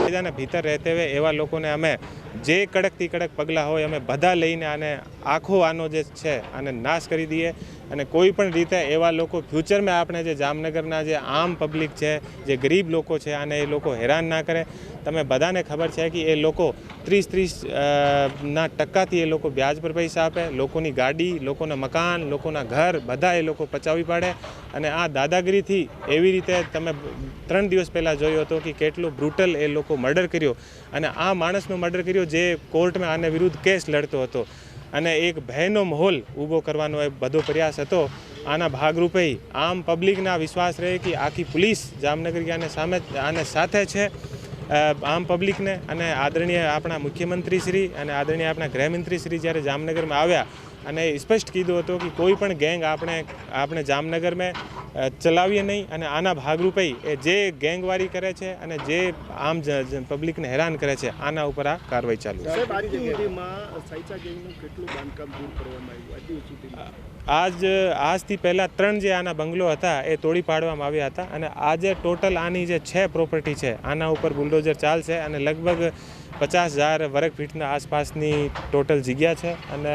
કાયદાના ભીતર રહેતે હોય એવા લોકોને અમે જે કડકથી કડક પગલાં હોય અમે બધા લઈને આને આખો આનો જે છે આને નાશ કરી દઈએ અને કોઈ પણ રીતે એવા લોકો ફ્યુચરમાં આપણે જે જામનગરના જે આમ પબ્લિક છે, જે ગરીબ લોકો છે, આને એ લોકો હેરાન ના કરે. તમે બધાને ખબર છે કે એ લોકો ત્રીસ ત્રીસ ના ટકાથી એ લોકો વ્યાજ પર પૈસા આપે. લોકોની ગાડી, લોકોના મકાન, લોકોના ઘર, બધા એ લોકો પચાવી પાડે. અને આ દાદાગીરીથી એવી રીતે તમે ત્રણ દિવસ પહેલાં જોયો હતો કે કેટલું બ્રુટલ એ લોકો મર્ડર કર્યો. અને આ માણસનો મર્ડર કર્યો જે કોર્ટમાં આને વિરુદ્ધ કેસ લડતો હતો. અને એક ભયનો માહોલ ઊભો કરવાનો એ બધો પ્રયાસ હતો. આના ભાગરૂપે આમ પબ્લિકના વિશ્વાસ રહે કે આખી પોલીસ જામનગર આને સામે આને સાથે છે. આમ પબ્લિકને અને આદરણીય આપણા મુખ્યમંત્રી શ્રી અને આદરણીય આપણા ગૃહમંત્રી શ્રી જ્યારે જામનગરમાં આવ્યા અને સ્પષ્ટ કીધું હતું કે કોઈ પણ ગેંગ આપણે આપણે જામનગરમાં ચલાવીએ નહીં અને આના ભાગરૂપે એ જે ગેંગવારી કરે છે અને જે આમ પબ્લિકને હેરાન કરે છે આના ઉપર આ કાર્યવાહી ચાલુ છે. આજ આજથી પહેલાં ત્રણ જે આના બંગલો હતા એ તોડી પાડવામાં આવ્યા હતા અને આજે ટોટલ આની જે છે પ્રોપર્ટી છે આના ઉપર બુલડોઝર ચાલશે અને લગભગ પચાસ હજાર વર્ગ ફીટના આસપાસની ટોટલ જગ્યા છે અને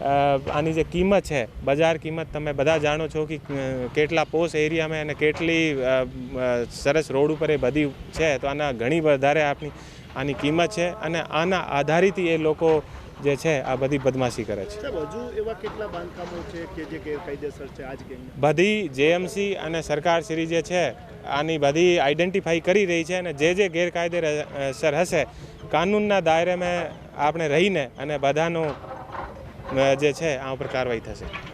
આની જે કિંમત છે બજાર કિંમત તમે બધા જાણો છો કે કેટલા પોસ એરિયામાં અને કેટલી સરસ રોડ ઉપર એ બધી છે તો આના ઘણી વધારે આપની આની કિંમત છે અને આના આધારિત એ લોકો જે છે આ બધી બદમાશી કરે છે. હજુ એવા કેટલા બાંધકામો છે કે જે ગેરકાયદેસર છે આજ બધી જેએમસી અને સરકાર શ્રી જે છે આની બધી આઈડેન્ટિફાઈ કરી રહી છે અને જે જે ગેરકાયદેસર હશે કાનૂનના દાયરામાં આપણે રહીને અને બધાનો જે છે આ ઉપર કાર્યવાહી થશે.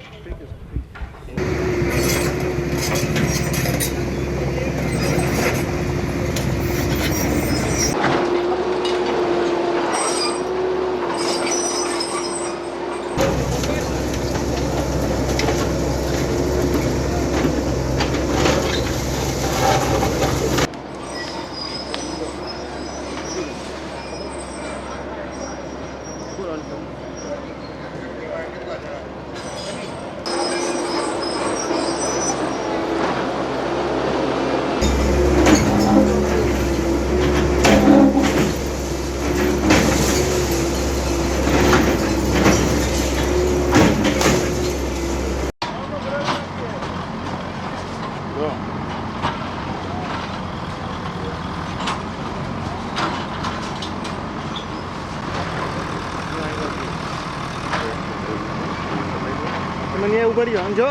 તમે મને એવું રહ્યો આમ જો